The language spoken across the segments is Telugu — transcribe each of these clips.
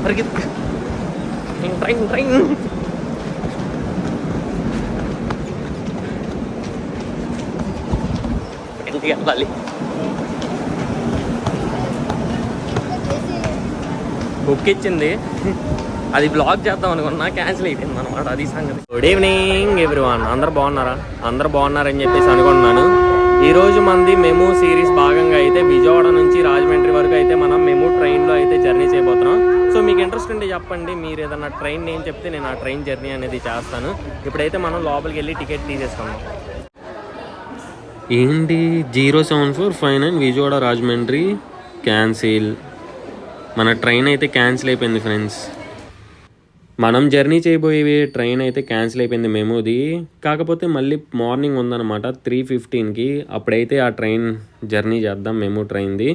పరిగెత్తు ట్రైన్ ట్రైన్ ట్రైన్ ఇంటికి వెళ్ళాలి బుక్ ఇచ్చింది అది బ్లాక్ చేద్దాం అనుకున్నా క్యాన్సిల్ అయిపోయింది అనమాట అది సంగతి గుడ్ ఈవినింగ్ ఎవ్రీవన్ అందరు బాగున్నారా అందరు బాగున్నారని చెప్పేసి అనుకుంటున్నాను ఈరోజు మంది మేము సిరీస్ భాగంగా అయితే విజయవాడ నుంచి రాజమండ్రి వరకు అయితే మనం మేము ట్రైన్లో అయితే జర్నీ చేయబోతున్నాం సో మీకు ఇంట్రెస్ట్ ఉంటే చెప్పండి. మీరు ఏదైనా ట్రైన్ నేమ్ చెప్తే నేను ఆ ట్రైన్ జర్నీ అనేది చేస్తాను. ఇప్పుడైతే మనం లోపలికి వెళ్ళి టికెట్ తీసేస్తాము ఏంటి? Zero seven four five nine Vijayawada Rajahmundry cancel. మన ట్రైన్ అయితే క్యాన్సిల్ అయిపోయింది ఫ్రెండ్స్. మనం జర్నీ చేయబోయే ట్రైన్ అయితే క్యాన్సిల్ అయిపోయింది మెమోది. కాకపోతే మళ్ళీ మార్నింగ్ ఉందన్నమాట త్రీ ఫిఫ్టీన్కి అప్పుడైతే ఆ ట్రైన్ జర్నీ చేద్దాం మెమో ట్రైన్ది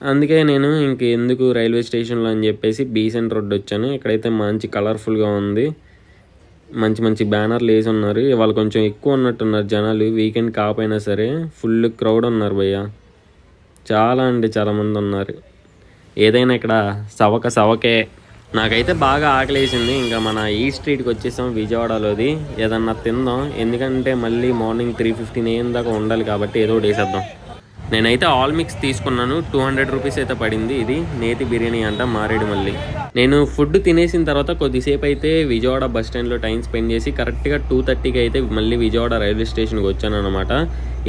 అందుకే నేను ఇంక ఎందుకు రైల్వే స్టేషన్లో అని చెప్పేసి బీసెంట్ రోడ్ వచ్చాను. ఇక్కడైతే మంచి కలర్ఫుల్గా ఉంది. మంచి మంచి బ్యానర్లు వేసి ఉన్నారు. ఇవాళ కొంచెం ఎక్కువ ఉన్నట్టున్నారు జనాలు. వీకెండ్ కాకపోయినా సరే ఫుల్ క్రౌడ్ ఉన్నారు భయ్య. చాలా అంటే చాలామంది ఉన్నారు. ఏదైనా ఇక్కడ సవక సవకే. నాకైతే బాగా ఆకలేసింది. ఇంకా మన ఈ స్ట్రీట్కి వచ్చేసాం విజయవాడలోది. ఏదన్నా తిందాం. ఎందుకంటే మళ్ళీ మార్నింగ్ త్రీ ఫిఫ్టీన్ ఏం దాకా ఉండాలి కాబట్టి ఏదో ఒకటి వేసేద్దాం. నేనైతే ఆల్ మిక్స్ తీసుకున్నాను. టూ హండ్రెడ్ రూపీస్ అయితే పడింది ఇది. నేతి బిర్యానీ అంట మారేడు మళ్ళీ నేను ఫుడ్ తినేసిన తర్వాత కొద్దిసేపు అయితే విజయవాడ బస్ స్టాండ్లో టైం స్పెండ్ చేసి కరెక్ట్గా టూ థర్టీకి అయితే మళ్ళీ విజయవాడ రైల్వే స్టేషన్కి వచ్చాను అనమాట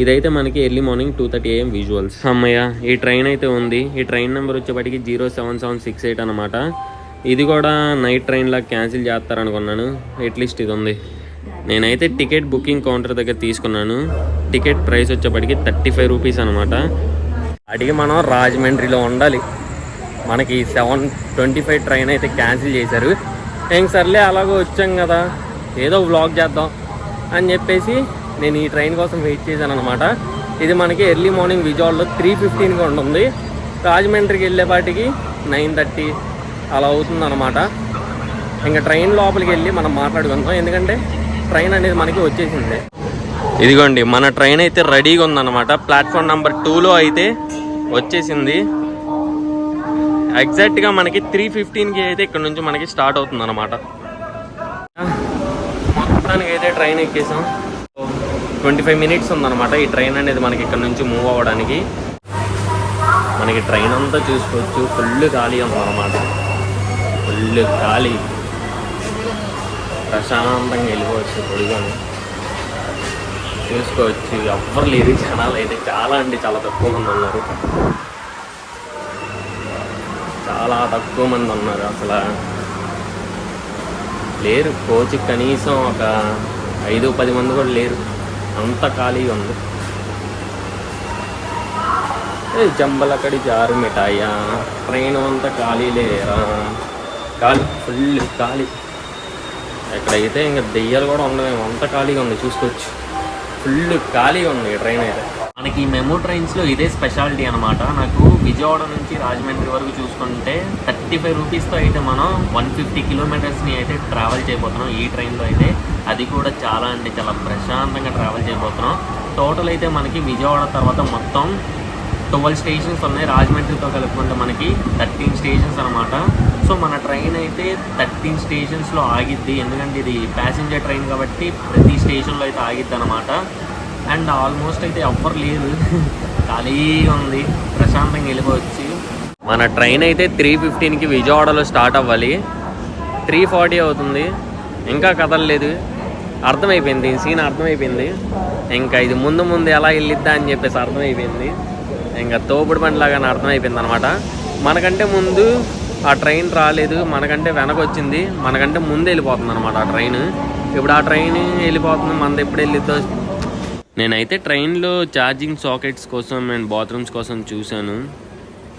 ఇదైతే మనకి early morning two thirty AM visuals. అమ్మయ్య ఈ ట్రైన్ అయితే ఉంది. ఈ ట్రైన్ నెంబర్ వచ్చేప్పటికి zero seven seven six eight అనమాట ఇది కూడా నైట్ ట్రైన్లా క్యాన్సిల్ చేస్తారనుకున్నాను. ఎట్లీస్ట్ ఇది ఉంది. నేనైతే టికెట్ బుకింగ్ కౌంటర్ దగ్గర తీసుకున్నాను. టికెట్ ప్రైస్ వచ్చేప్పటికి థర్టీ ఫైవ్ రూపీస్ అనమాట అడిగి మనం రాజమండ్రిలో ఉండాలి. మనకి సెవెన్ ట్వంటీ ఫైవ్ ట్రైన్ అయితే క్యాన్సిల్ చేశారు. ఏం సర్లే అలాగో వచ్చాం కదా. ఏదో వ్లాగ్ చేద్దాం అని చెప్పేసి నేను ఈ ట్రైన్ కోసం వెయిట్ చేశాను అనమాట ఇది మనకి ఎర్లీ మార్నింగ్ విజయవాడలో త్రీ ఫిఫ్టీన్గా ఉంటుంది. రాజమండ్రికి వెళ్ళేపాటికి నైన్ థర్టీ అలా అవుతుంది అనమాట ఇంకా ట్రైన్ లోపలికి వెళ్ళి మనం మాట్లాడుకుందాం. ఎందుకంటే ట్రైన్ అనేది మనకి వచ్చేసింది. ఇదిగోండి మన ట్రైన్ అయితే రెడీగా ఉందన్నమాట. ప్లాట్ఫామ్ నెంబర్ టూలో అయితే వచ్చేసింది. ఎగ్జాక్ట్గా మనకి త్రీ ఫిఫ్టీన్కి అయితే ఇక్కడ నుంచి మనకి స్టార్ట్ అవుతుంది అనమాట మొత్తానికి అయితే ట్రైన్ ఎక్కేసాం. ట్వంటీ ఫైవ్ మినిట్స్ ఉందన్నమాట ఈ ట్రైన్ అనేది మనకి ఇక్కడ నుంచి మూవ్ అవ్వడానికి. మనకి ట్రైన్ అంతా చూసుకోవచ్చు. ఫుల్ ఖాళీ ఉందన్నమాట. ఫుల్ ఖాళీ. ప్రశాంతంగా వెళ్ళిపోవచ్చు పొడిగాను చూసుకోవచ్చు. ఎవ్వరు లేరు జనాలు అయితే చాలా అంటే చాలా తక్కువ మంది ఉన్నారు. చాలా తక్కువ మంది ఉన్నారు అసలు. లేరు. కోచ్ కనీసం ఒక ఐదు పది మంది కూడా లేరు. అంత ఖాళీగా ఉంది. జంబలకడి జారు మిఠాయా? ట్రైన్ అంతా ఖాళీ లేరా ఖాళీ ఫుల్ ఖాళీ. ఎక్కడైతే ఇంకా దెయ్యాలు కూడా ఉండవేమో అంత ఖాళీగా ఉంది చూసుకోవచ్చు. ఫుల్ ఖాళీగా ఉంది ట్రైన్ అయితే. మనకి ఈ మెమో ట్రైన్స్లో ఇదే స్పెషాలిటీ అనమాట నాకు విజయవాడ నుంచి రాజమండ్రి వరకు చూసుకుంటే థర్టీ ఫైవ్ రూపీస్తో అయితే మనం వన్ ఫిఫ్టీ కిలోమీటర్స్ని అయితే ట్రావెల్ చేయబోతున్నాం ఈ ట్రైన్లో అయితే. అది కూడా చాలా అంటే చాలా ప్రశాంతంగా ట్రావెల్ చేయబోతున్నాం. టోటల్ అయితే మనకి విజయవాడ తర్వాత మొత్తం ట్వెల్వ్ స్టేషన్స్ ఉన్నాయి. రాజమండ్రితో కలుపుకుంటే మనకి థర్టీన్ స్టేషన్స్ అనమాట సో మన ట్రైన్ అయితే థర్టీన్ స్టేషన్స్లో ఆగిద్ది. ఎందుకంటే ఇది ప్యాసింజర్ ట్రైన్ కాబట్టి ప్రతి స్టేషన్లో అయితే ఆగిద్ది అనమాట అండ్ ఆల్మోస్ట్ అయితే ఎవ్వరు లేదు ఖాళీగా ఉంది. ప్రశాంతంగా వెళ్ళిపోవచ్చు. మన ట్రైన్ అయితే త్రీ ఫిఫ్టీన్కి విజయవాడలో స్టార్ట్ అవ్వాలి. త్రీ ఫార్టీ అవుతుంది. ఇంకా కదలలేదు. అర్థమైపోయింది. సీన్ అర్థమైపోయింది. ఇంకా ఇది ముందు ముందు ఎలా వెళ్ళిద్దా అని చెప్పేసి అర్థమైపోయింది. ఇంకా తోపుడు బండిలాగా అర్థమైపోయింది అనమాట మనకంటే ముందు ఆ ట్రైన్ రాలేదు మనకంటే వెనక వచ్చింది మనకంటే ముందు వెళ్ళిపోతుంది అనమాట ఆ ట్రైన్. ఇప్పుడు ఆ ట్రైన్ వెళ్ళిపోతుంది మనది ఎప్పుడు వెళ్ళిద్దో. నేనైతే ట్రైన్లో ఛార్జింగ్ సాకెట్స్ కోసం అండ్ బాత్రూమ్స్ కోసం చూశాను.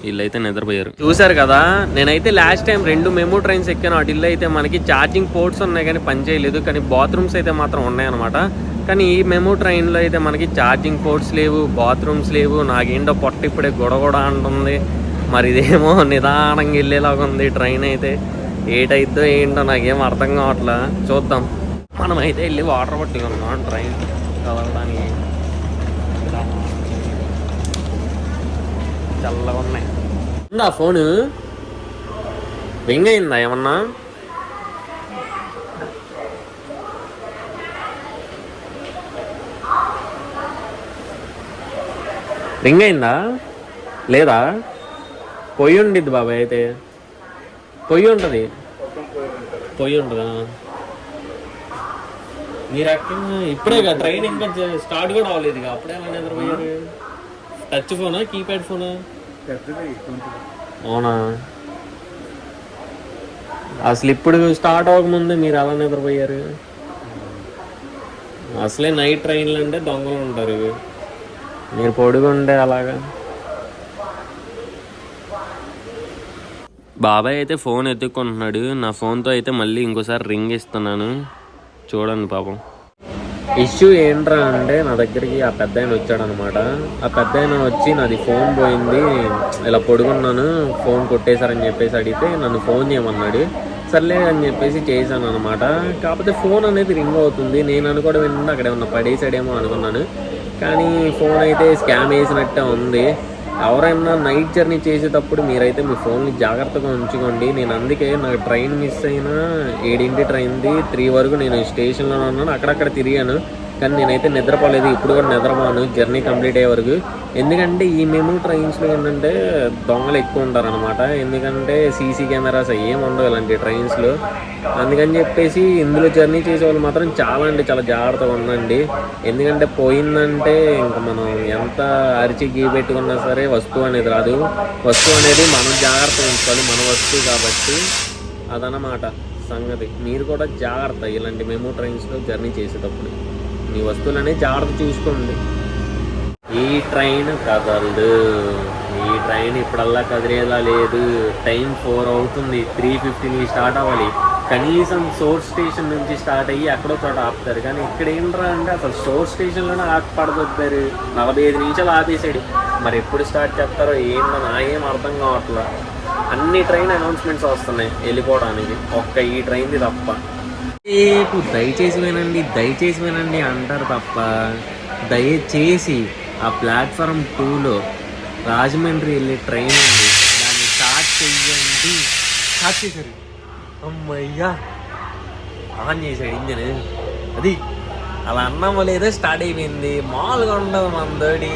వీళ్ళైతే నిద్రపోయారు. చూశారు కదా నేనైతే లాస్ట్ టైం రెండు మెమో ట్రైన్స్ ఎక్కాను. అటు ఇల్లు అయితే మనకి ఛార్జింగ్ పోర్ట్స్ ఉన్నాయి కానీ పని చేయలేదు కానీ బాత్రూమ్స్ అయితే మాత్రం ఉన్నాయన్నమాట కానీ ఈ మెమో ట్రైన్లో అయితే మనకి ఛార్జింగ్ పోర్ట్స్ లేవు బాత్రూమ్స్ లేవు నాకేంటో పొట్ట ఇప్పుడే గొడగొడ అంటుంది. మరి ఇదేమో నిదానంగా వెళ్ళేలాగా ఉంది ట్రైన్ అయితే. ఏటైద్దో ఏంటో నాకేం అర్థం కావట్లా. చూద్దాం. మనం అయితే వెళ్ళి వాటర్ పట్టుకున్నాం ట్రైన్ కదలడానికి. చల్లగా ఉన్నాయి. ఉందా ఫోను రింగ్ అయిందా ఏమన్నా? రింగ్ అయిందా లేదా? పొయ్యి ఉండిద్ది బాబాయ్ అయితే. పొయ్యి ఉంటుంది పొయ్యి ఉంటుందా మీరు అక్కడ ఇప్పుడే కదా ట్రైన్ ఇంకా స్టార్ట్ కూడా అవ్వలేదు ఇక. అప్పుడే నిద్రపోయారు? టచ్ ఫోనా కీప్యాడ్ ఫోనా? అవునా? అసలు ఇప్పుడు స్టార్ట్ అవ్వకముందే మీరు అలా నిద్రపోయారు? అసలే నైట్ ట్రైన్లు అంటే దొంగలు ఉంటారు. మీరు పొడుగుండే అలాగా. బాబాయ్ అయితే ఫోన్ ఎత్తుక్కుంటున్నాడు. నా ఫోన్తో అయితే మళ్ళీ ఇంకోసారి రింగ్ ఇస్తున్నాను. చూడండి పాపం. ఇష్యూ ఏంట్రా అంటే నా దగ్గరికి ఆ పెద్ద ఆయన వచ్చాడు అనమాట ఆ పెద్ద ఆయన వచ్చి నాది ఫోన్ పోయింది. ఇలా పొడుగున్నాను ఫోన్ కొట్టేశారని చెప్పేసి అడిగితే నన్ను ఫోన్ చేయమన్నాడు. సర్లే అని చెప్పేసి చేశాను అనమాట కాకపోతే ఫోన్ అనేది రింగ్ అవుతుంది. నేను అనుకోవడం ఏంటంటే అక్కడ ఏమన్నా పడేసాడేమో అనుకున్నాను. కానీ ఫోన్ అయితే స్కామ్ వేసినట్టే ఉంది. ఎవరైనా నైట్ జర్నీ చేసేటప్పుడు మీరైతే మీ ఫోన్ని జాగ్రత్తగా ఉంచుకోండి. నేను అందుకే నాకు ట్రైన్ మిస్ అయినా ఏడింటి ట్రైన్ది త్రీ వరకు నేను స్టేషన్లో ఉన్నాను. అక్కడక్కడ తిరిగాను. కానీ నేనైతే నిద్రపోలేదు. ఇప్పుడు కూడా నిద్రపోను. జర్నీ కంప్లీట్ అయ్యే వరకు. ఎందుకంటే ఈ మేము ట్రైన్స్లో ఏంటంటే దొంగలు ఎక్కువ ఉంటారనమాట ఎందుకంటే సీసీ కెమెరాస్ ఏం ఉండవు ఇలాంటి ట్రైన్స్లో. అందుకని చెప్పేసి ఇందులో జర్నీ చేసే వాళ్ళు మాత్రం చాలా అంటే చాలా జాగ్రత్తగా ఉండండి. ఎందుకంటే పోయిందంటే ఇంకా మనం ఎంత అరిచి గీ పెట్టుకున్నా సరే వస్తువు అనేది రాదు. వస్తువు అనేది మనం జాగ్రత్త ఉంచుకోవాలి. మన వస్తువు కాబట్టి అదనమాట సంగతి. మీరు కూడా జాగ్రత్త ఇలాంటి మెమో ట్రైన్స్లో జర్నీ చేసేటప్పుడు. మీ వస్తువులనే జాగ్రత్త చూసుకోండి. ఈ ట్రైన్ కదలదు. ఈ ట్రైన్ ఇప్పుడల్లా కదిలేదా లేదు. టైం ఫోర్ అవుతుంది. త్రీ ఫిఫ్టీన్కి స్టార్ట్ అవ్వాలి. కనీసం సోర్స్ స్టేషన్ నుంచి స్టార్ట్ అయ్యి అక్కడో చోట ఆపుతారు. కానీ ఇక్కడ ఏంట్రా అంటే అసలు సోర్స్ స్టేషన్లోనే ఆపడదొద్దారు నలభై ఐదు నిమిషాలు ఆపేసాడు మరి ఎప్పుడు స్టార్ట్ చేస్తారో ఏంటో నా ఏం అర్థం కావట్లా. అన్ని ట్రైన్ అనౌన్స్మెంట్స్ వస్తున్నాయి వెళ్ళిపోవడానికి. ఒక్క ఈ ట్రైన్ది తప్ప. రేపు దయచేసి వినండి దయచేసి వినండి అంటారు తప్ప దయచేసి ఆ ప్లాట్ఫామ్ టూలో రాజమండ్రి వెళ్ళే ట్రైన్ ఉంది. దాన్ని స్టార్ట్ చెయ్యండి. స్టార్ట్ చేశారు. అమ్మయ్యా. ఆన్ చేశాడు ఇంజన్. అది అలా అన్నామో లేదో స్టార్ట్ అయిపోయింది. మామూలుగా ఉండదు మందోడి.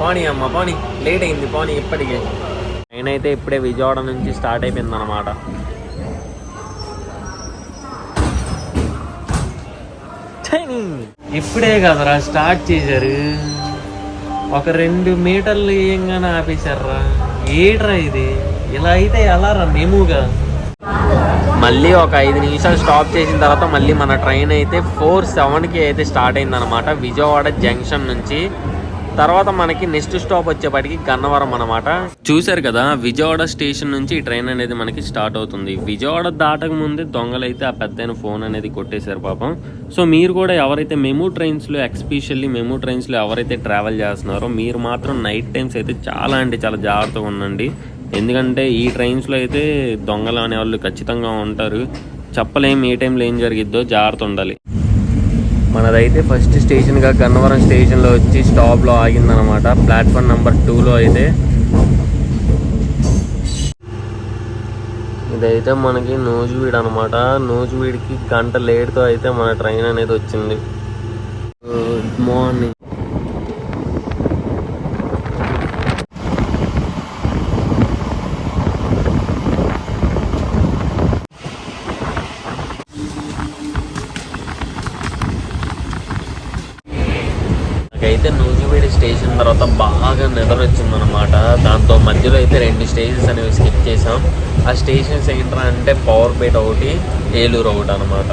పోనీ అమ్మ పోనీ. లేట్ అయింది పోనీ ఇప్పటికే. ట్రైన్ అయితే ఇప్పుడే విజయవాడ నుంచి స్టార్ట్ అయిపోయింది అనమాట ఇప్పుడే కదరా స్టార్ట్ చేశారు. ఒక రెండు మీటర్లు వేయంగానే ఆపేశారా ఏట్రా ఇది? ఇలా అయితే ఎలా రా మేముగా? మళ్ళీ ఒక ఐదు నిమిషాలు స్టాప్ చేసిన తర్వాత మళ్ళీ మన ట్రైన్ అయితే ఫోర్ సెవెన్కి అయితే స్టార్ట్ అయిందనమాట విజయవాడ జంక్షన్ నుంచి తర్వాత మనకి నెక్స్ట్ స్టాప్ వచ్చేపాటికి గన్నవరం అనమాట చూశారు కదా విజయవాడ స్టేషన్ నుంచి ఈ ట్రైన్ అనేది మనకి స్టార్ట్ అవుతుంది. విజయవాడ దాటక ముందే దొంగలైతే ఆ పెద్ద ఫోన్ అనేది కొట్టేశారు పాపం. సో మీరు కూడా ఎవరైతే మెమూ ట్రైన్స్లో ఎక్స్పెషల్లీ మెమూ ట్రైన్స్లో ఎవరైతే ట్రావెల్ చేస్తున్నారో మీరు మాత్రం నైట్ టైమ్స్ అయితే చాలా అంటే చాలా జాగ్రత్తగా ఉండండి. ఎందుకంటే ఈ ట్రైన్స్లో అయితే దొంగలు అనేవాళ్ళు ఖచ్చితంగా ఉంటారు. చెప్పలేం ఏ టైంలో ఏం జరిగిద్దో జాగ్రత్త ఉండాలి. మనదైతే ఫస్ట్ స్టేషన్గా గన్నవరం స్టేషన్లో వచ్చి స్టాప్లో ఆగిందనమాట ప్లాట్ఫామ్ నెంబర్ టూలో అయితే. ఇదైతే మనకి నూజువీడ్ అనమాట నూజువీడ్కి గంట లేట్తో అయితే మన ట్రైన్ అనేది వచ్చింది. గుడ్ మార్నింగ్ నూజివీడి స్టేషన్ తర్వాత బాగా నిద్ర వచ్చిందనమాట దాంతో మధ్యలో అయితే రెండు స్టేషన్స్ అనేవి స్కిప్ చేసాం ఆ స్టేషన్స్ ఏంట్రా అంటే పవర్పేట ఒకటి ఏలూరు ఒకటి అనమాట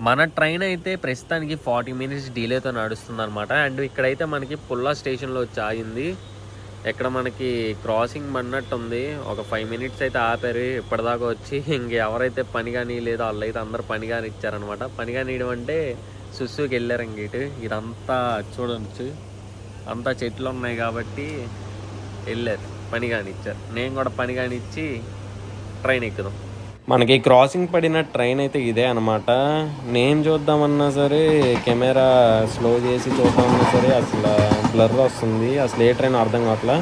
మన ట్రైన్ అయితే ప్రస్తుతానికి ఫార్టీ మినిట్స్ డిలేతో నడుస్తుంది అనమాట అండ్ ఇక్కడైతే మనకి పుల్లా స్టేషన్లో వచ్చి ఆగింది ఎక్కడ మనకి క్రాసింగ్ పడినట్టు ఉంది ఒక ఫైవ్ మినిట్స్ అయితే ఆపారు. ఇప్పటిదాకా వచ్చి ఇంక ఎవరైతే పని కానీ లేదో వాళ్ళు అయితే అందరు పని కానీ ఇచ్చారనమాట పని కానీ అంటే సుస్సుకి వెళ్ళారు ఇంక ఇటు ఇదంతా చూడవచ్చు అంతా చెట్లు ఉన్నాయి కాబట్టి వెళ్ళారు. పని కానీ ఇచ్చారు నేను కూడా పని కానీ ఇచ్చి ట్రైన్ ఎక్కుదాం. మనకి క్రాసింగ్ పడిన ట్రైన్ అయితే ఇదే అనమాట నేను చూద్దామన్నా సరే కెమెరా స్లో చేసి చూద్దామన్నా సరే అసలు బ్లర్ వస్తుంది. అసలు ఏ ట్రైన్ అర్థం కావట్లా?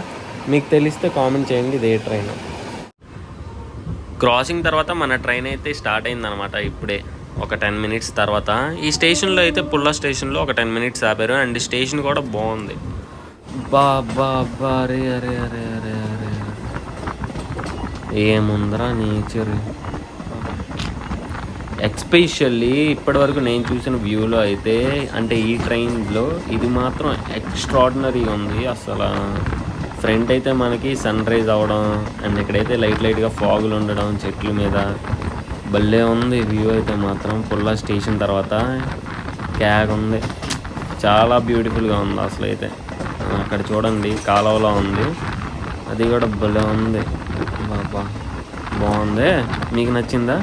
మీకు తెలిస్తే కామెంట్ చేయండి ఇదే ట్రైన్. క్రాసింగ్ తర్వాత మన ట్రైన్ అయితే స్టార్ట్ అయిందనమాట ఇప్పుడే. ఒక టెన్ మినిట్స్ తర్వాత. ఈ స్టేషన్లో అయితే పుల్ల స్టేషన్లో ఒక టెన్ మినిట్స్ ఆపారు. అండ్ స్టేషన్ కూడా బాగుంది. బా బా బా అరే అరే అరే అరే అరే ఏముందరా నేచర్? ఎక్స్పెషల్లీ ఇప్పటివరకు నేను చూసిన వ్యూలో అయితే అంటే ఈ ట్రైన్లో ఇది మాత్రం ఎక్స్ట్రాడినరీ ఉంది. అసలు ఫ్రంట్ అయితే మనకి సన్ రైజ్ అవ్వడం అండ్ ఇక్కడైతే లైట్ లైట్గా ఫాగులు ఉండడం చెట్ల మీద భలే ఉంది వ్యూ అయితే మాత్రం. పుల్లా స్టేషన్ తర్వాత క్యాగ్ ఉంది. చాలా బ్యూటిఫుల్గా ఉంది అసలు అయితే అక్కడ చూడండి కాలువలో ఉంది. అది కూడా భలే ఉంది. బాబా బాగుంది. మీకు నచ్చిందా?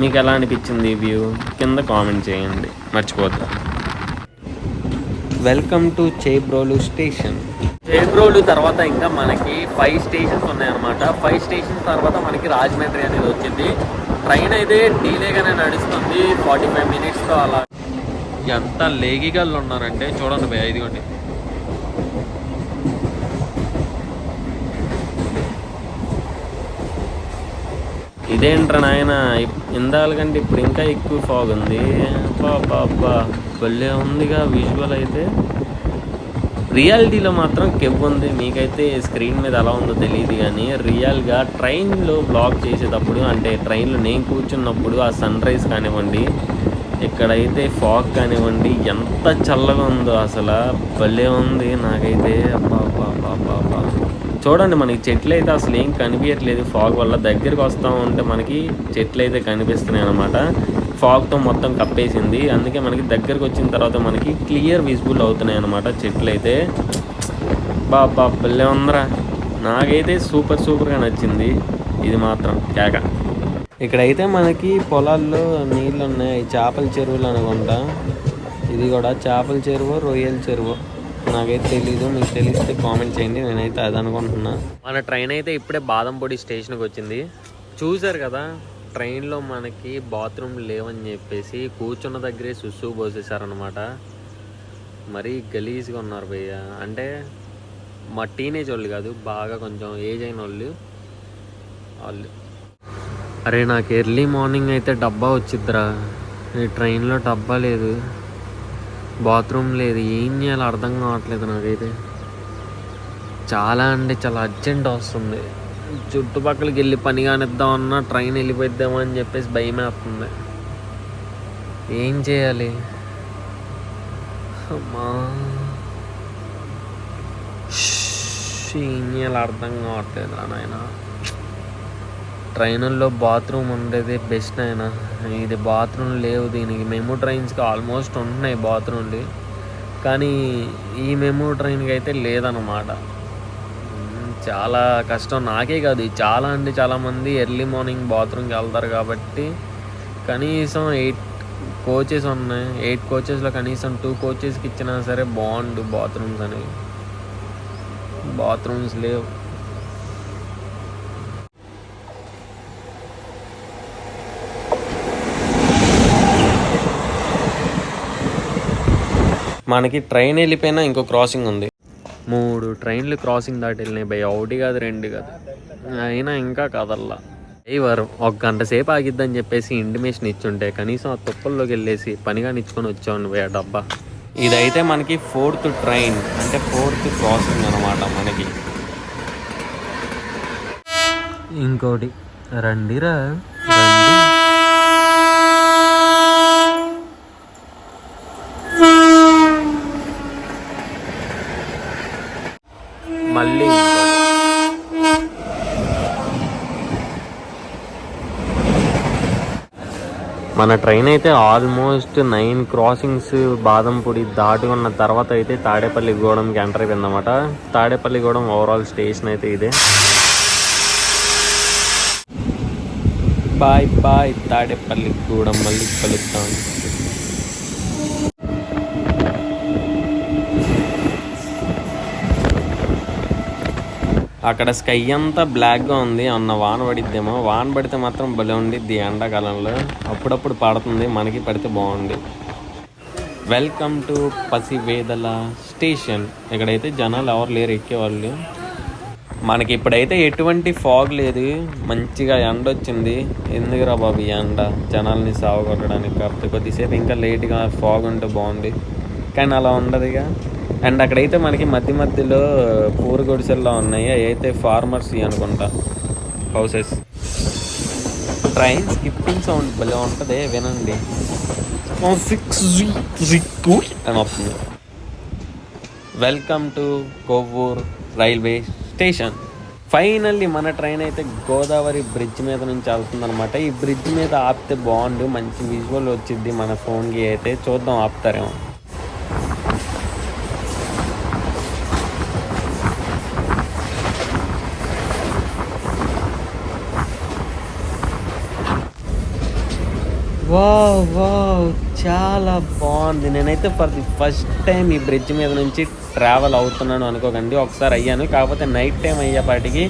మీకు ఎలా అనిపించింది ఈ వ్యూ? కింద కామెంట్ చేయండి. మర్చిపోద్దా. Welcome to Chebrolu station Chebrolu తర్వాత ఇంకా మనకి ఫైవ్ స్టేషన్స్ ఉన్నాయన్నమాట. ఫైవ్ స్టేషన్స్ తర్వాత మనకి రాజమండ్రి అనేది వచ్చింది. ట్రైన్ అయితే డీలేగానే నడుస్తుంది. ఫార్టీ ఫైవ్ మినిట్స్తో అలా. ఎంత లేగిగాళ్ళు ఉన్నారంటే చూడండి భయ్య ఇదిగోండి. ఇదేంట్రా నాయన? ఇందాల కంటే ఇప్పుడు ఇంకా ఎక్కువ ఫాగ్ ఉంది. అబ్బా అబ్బా భలే ఉందిగా విజువల్ అయితే. రియాలిటీలో మాత్రం కెవ్ ఉంది మీకైతే స్క్రీన్ మీద ఎలా ఉందో తెలియదు కానీ రియల్గా ట్రైన్లో బ్లాగ్ చేసేటప్పుడు అంటే ట్రైన్లో నేను కూర్చున్నప్పుడు ఆ సన్ రైజ్ కానివ్వండి ఇక్కడైతే ఫాగ్ కానివ్వండి ఎంత చల్లగా ఉందో అసలు భలే ఉంది నాకైతే. అబ్బా చూడండి మనకి చెట్లు అయితే అసలు ఏం కనిపించట్లేదు ఫాగ్ వల్ల దగ్గరికి వస్తూ ఉంటే మనకి చెట్లు అయితే కనిపిస్తున్నాయి అన్నమాట ఫాగ్తో మొత్తం కప్పేసింది. అందుకే మనకి దగ్గరకు వచ్చిన తర్వాత మనకి క్లియర్ విజిబుల్ అవుతున్నాయి అనమాట చెట్లు అయితే. బాబా భలే ఉందరా. నాకైతే సూపర్ సూపర్గా నచ్చింది. ఇది మాత్రం కేక. ఇక్కడైతే మనకి పొలాల్లో నీళ్ళు ఉన్నాయి చేపల చెరువులు అనుకుంటా. ఇది కూడా చేపల చెరువు రొయ్యల చెరువు. నాకైతే తెలీదు. మీకు తెలిస్తే కామెంట్ చేయండి. నేనైతే అది అనుకుంటున్నా. మన ట్రైన్ అయితే ఇప్పుడే బాదంపొడి స్టేషన్కి వచ్చింది. చూసారు కదా? ట్రైన్లో మనకి బాత్రూమ్ లేవని చెప్పేసి కూర్చున్న దగ్గరే సుస్సు పోసేసారనమాట మరీ గలీజ్గా ఉన్నారు భయ్య. అంటే మా టీనేజ్ వాళ్ళు కాదు బాగా కొంచెం ఏజ్ అయిన వాళ్ళు. వాళ్ళు. అరే నాకు ఎర్లీ మార్నింగ్ అయితే డబ్బా వచ్చిద్దిరా. ఈ ట్రైన్లో డబ్బా లేదు. బాత్రూమ్ లేదు. ఏం చేయాలో అర్థం కావట్లేదు నాకైతే. చాలా అంటే చాలా అర్జెంట్ వస్తుంది. చుట్టుపక్కలకి వెళ్ళి పని కానిద్దామన్నా ట్రైన్ వెళ్ళిపోద్దామా అని చెప్పేసి భయం వేస్తుంది. ఏం చేయాలి? అమ్మా. ఏం అర్థం కావట్లేదు నాయన. ట్రైనుల్లో బాత్రూమ్ ఉండేది బెస్ట్ అయినా ఇది బాత్రూమ్ లేవు దీనికి. మెమో ట్రైన్స్కి ఆల్మోస్ట్ ఉంటున్నాయి బాత్రూమ్లు కానీ ఈ మెమో ట్రైన్కి అయితే లేదన్నమాట. చాలా కష్టం. నాకే కాదు చాలా అంటే చాలామంది ఎర్లీ మార్నింగ్ బాత్రూమ్కి వెళ్తారు కాబట్టి కనీసం ఎయిట్ కోచెస్ ఉన్నాయి. ఎయిట్ కోచెస్లో కనీసం టూ కోచెస్కి ఇచ్చినా సరే బాగుండు బాత్రూమ్స్ అనేవి బాత్రూమ్స్ లేవు. మనకి ట్రైన్ వెళ్ళిపోయినా ఇంకో క్రాసింగ్ ఉంది. మూడు ట్రైన్లు క్రాసింగ్ దాటి వెళ్ళినాయి భయ ఒకటి కాదు రెండు కాదు. అయినా ఇంకా కదల్లా. డ్రైవర్ ఒక గంట సేపు ఆగిద్దని చెప్పేసి ఇంటిమేషన్ ఇచ్చుంటే కనీసం ఆ తుప్పల్లోకి వెళ్ళేసి పనిగా నిచ్చుకొని వచ్చాను భయ డబ్బా. ఇదైతే మనకి ఫోర్త్ ట్రైన్ అంటే ఫోర్త్ క్రాసింగ్ అనమాట మనకి. ఇంకోటి రండిరా రండి మళ్ళీ మన ట్రైన్ అయితే ఆల్మోస్ట్ నైన్ క్రాసింగ్స్ బాదంపూడి దాటుకున్న తర్వాత అయితే తాడేపల్లి గూడెంకి ఎంటర్ అయిపోయిందన్నమాట తాడేపల్లి గూడెం ఓవరాల్ స్టేషన్ అయితే ఇదే. Bye bye Tadepalli Gudem. మళ్ళీ కలుద్దాం. అక్కడ స్కై అంతా బ్లాక్గా ఉంది. అన్న వాన పడిద్దేమో. వాన పడితే మాత్రం భలే ఉండిద్ది ఎండాకాలంలో. అప్పుడప్పుడు పడుతుంది. మనకి పడితే బాగుంది వెల్కమ్ టు పసివేదల స్టేషన్. ఇక్కడైతే జనాలు ఎవరు లేరు ఎక్కేవాళ్ళు. మనకి ఇప్పుడైతే ఎటువంటి ఫాగ్ లేదు. మంచిగా ఎండ వచ్చింది. ఎందుకురా బాబు ఈ ఎండ? జనాల్ని సాగు కొట్టడానికి కాకపోతే కొద్దిసేపు ఇంకా లేట్గా ఫాగ్ ఉంటే బాగుంది కానీ అలా ఉండదుగా అండ్ అక్కడైతే మనకి మధ్య మధ్యలో పూర గుడిసెల్లో ఉన్నాయి. అవి అయితే ఫార్మర్స్ అనుకుంటా. హౌసెస్ ట్రైన్ స్కిప్పింగ్ సౌండ్ భలే ఉంటుంది వినండి. అని వస్తుంది welcome to Kovvur railway station finally మన ట్రైన్ అయితే గోదావరి బ్రిడ్జ్ మీద నుంచి వెళ్తుందన్నమాట. ఈ బ్రిడ్జ్ మీద ఆపితే బాగుండు మంచి విజువల్ వచ్చింది మన ఫోన్కి అయితే. చూద్దాం ఆపుతారేమో. వావ్ వావ్ చాలా బాగుంది. నేనైతే ఫర్ ది ఫస్ట్ టైం ఈ బ్రిడ్జ్ మీద నుంచి ట్రావెల్ అవుతున్నాను అనుకోకండి. ఒకసారి అయ్యాను. కాకపోతే నైట్ టైం అయ్యేపాటికి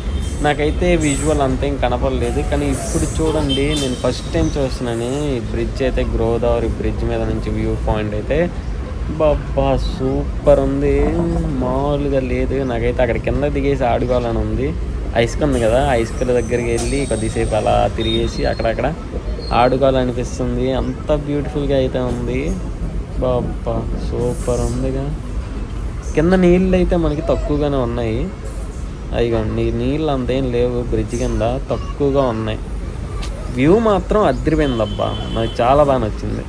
నాకైతే విజువల్ అంతేం కనపడలేదు. కానీ ఇప్పుడు చూడండి నేను ఫస్ట్ టైం చూస్తున్నాను. ఈ బ్రిడ్జ్ అయితే గోదావరి బ్రిడ్జ్ మీద నుంచి వ్యూ పాయింట్ అయితే. బాబా సూపర్ ఉంది. మామూలుగా లేదు. నాకైతే అక్కడ కింద దిగేసి ఆడుకోవాలని ఉంది. ఐస్క్ ఉంది కదా. ఐస్కల్ దగ్గరికి వెళ్ళి కొద్దిసేపు అలా తిరిగేసి అక్కడక్కడ ఆడుకోవాలనిపిస్తుంది. అంత బ్యూటిఫుల్గా అయితే ఉంది. బాబా సూపర్ ఉందిగా. కింద నీళ్ళు అయితే మనకి తక్కువగానే ఉన్నాయి. అదిగోండి నీళ్ళు అంతేం లేవు. బ్రిడ్జ్ కింద తక్కువగా ఉన్నాయి. వ్యూ మాత్రం అద్దరిపోయింది అబ్బా నాకు చాలా బాగా నచ్చింది.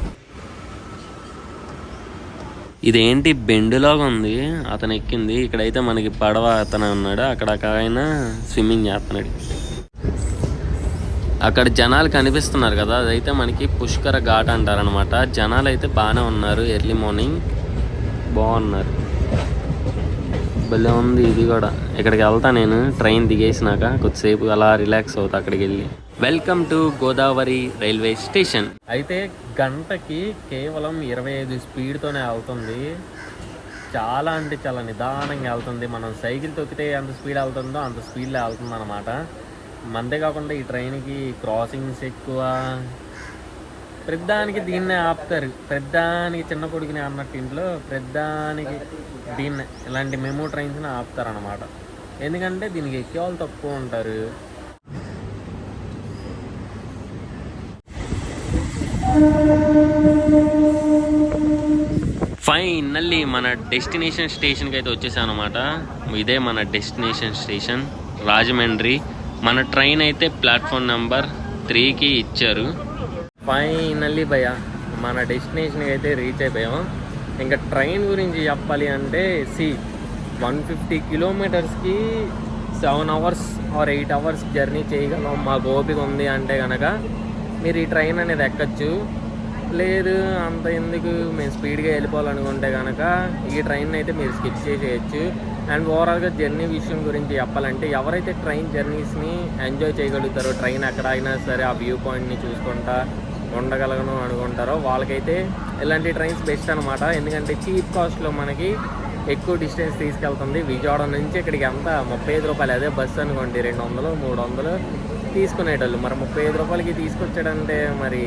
ఇదేంటి బెండులాగా ఉంది? అతను ఎక్కింది. ఇక్కడైతే మనకి పడవ అతను ఉన్నాడు. అక్కడ ఒక ఆయన స్విమ్మింగ్ చేస్తున్నాడు. అక్కడ జనాలు కనిపిస్తున్నారు కదా అదైతే మనకి పుష్కర ఘాట్ అంటారనమాట. జనాలు అయితే బాగానే ఉన్నారు ఎర్లీ మార్నింగ్ బాగున్నారు భలే ఉంది ఇది కూడా. ఇక్కడికి వెళ్తా నేను ట్రైన్ దిగేసినాక కొద్దిసేపు అలా రిలాక్స్ అవుతా అక్కడికి వెళ్ళి. Welcome to Godavari railway station. అయితే గంటకి కేవలం ఇరవై ఐదు స్పీడ్తోనే వెళ్తుంది. చాలా అంటే చాలా నిదానంగా వెళ్తుంది. మనం సైకిల్ తొక్కితే ఎంత స్పీడ్ వెళ్తుందో అంత స్పీడ్లో వెళ్తుంది అనమాట మందే కాకుండా ఈ ట్రైన్కి క్రాసింగ్స్ ఎక్కువ. పెద్దానికి దీన్నే ఆపుతారు. పెద్దానికి చిన్న కొడుకుని అన్నట్టు ఇంట్లో పెద్దానికి దీన్నే ఇలాంటి మెమో ట్రైన్స్ని ఆపుతారు అనమాట ఎందుకంటే దీనికి ఎక్కే వాళ్ళు తక్కువ ఉంటారు. ఫైనల్లీ మన డెస్టినేషన్ స్టేషన్కి అయితే వచ్చేసాను అనమాట ఇదే మన డెస్టినేషన్ స్టేషన్ రాజమండ్రి. మన ట్రైన్ అయితే ప్లాట్ఫామ్ నెంబర్ త్రీకి ఇచ్చారు. ఫైనల్లీ భయ మన డెస్టినేషన్కి అయితే రీచ్ అయిపోయాం ఇంకా ట్రైన్ గురించి చెప్పాలి అంటే C one fifty కిలోమీటర్స్కి seven hours or eight hours journey చేయగలం మాకు ఓపిక ఉంది అంటే కనుక మీరు ఈ ట్రైన్ అనేది ఎక్కచ్చు. లేదు అంత ఎందుకు? మేము స్పీడ్గా వెళ్ళిపోవాలనుకుంటే కనుక ఈ ట్రైన్ అయితే మీరు స్కిప్ చేసేయచ్చు. అండ్ ఓవరాల్గా జర్నీ విషయం గురించి చెప్పాలంటే ఎవరైతే ట్రైన్ జర్నీస్ని ఎంజాయ్ చేయగలుగుతారో ట్రైన్ ఎక్కడ అయినా సరే ఆ వ్యూ పాయింట్ని చూసుకుంటా ఉండగలను అనుకుంటారో వాళ్ళకైతే ఇలాంటి ట్రైన్స్ బెస్ట్ అనమాట ఎందుకంటే చీప్ కాస్ట్లో మనకి ఎక్కువ డిస్టెన్స్ తీసుకెళ్తుంది. విజయవాడ నుంచి ఇక్కడికి ఎంత? ముప్పై ఐదు రూపాయలు. అదే బస్సు అనుకోండి రెండు వందలు మూడు వందలు తీసుకునేటోళ్ళు. మరి ముప్పై ఐదు రూపాయలకి తీసుకొచ్చాడంటే మరి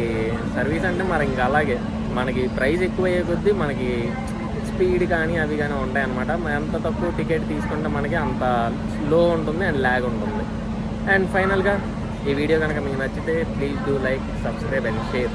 సర్వీస్ అంటే మరి ఇంకా అలాగే. మనకి ప్రైస్ ఎక్కువ అయ్యే కొద్దీ మనకి స్పీడ్ కానీ అవి కానీ ఉంటాయి అనమాట ఎంత తక్కువ టికెట్ తీసుకుంటే మనకి అంత లో ఉంటుంది అండ్ ల్యాగ్ ఉంటుంది. అండ్ ఫైనల్గా ఈ వీడియో కనుక మీకు నచ్చితే please do like subscribe and share.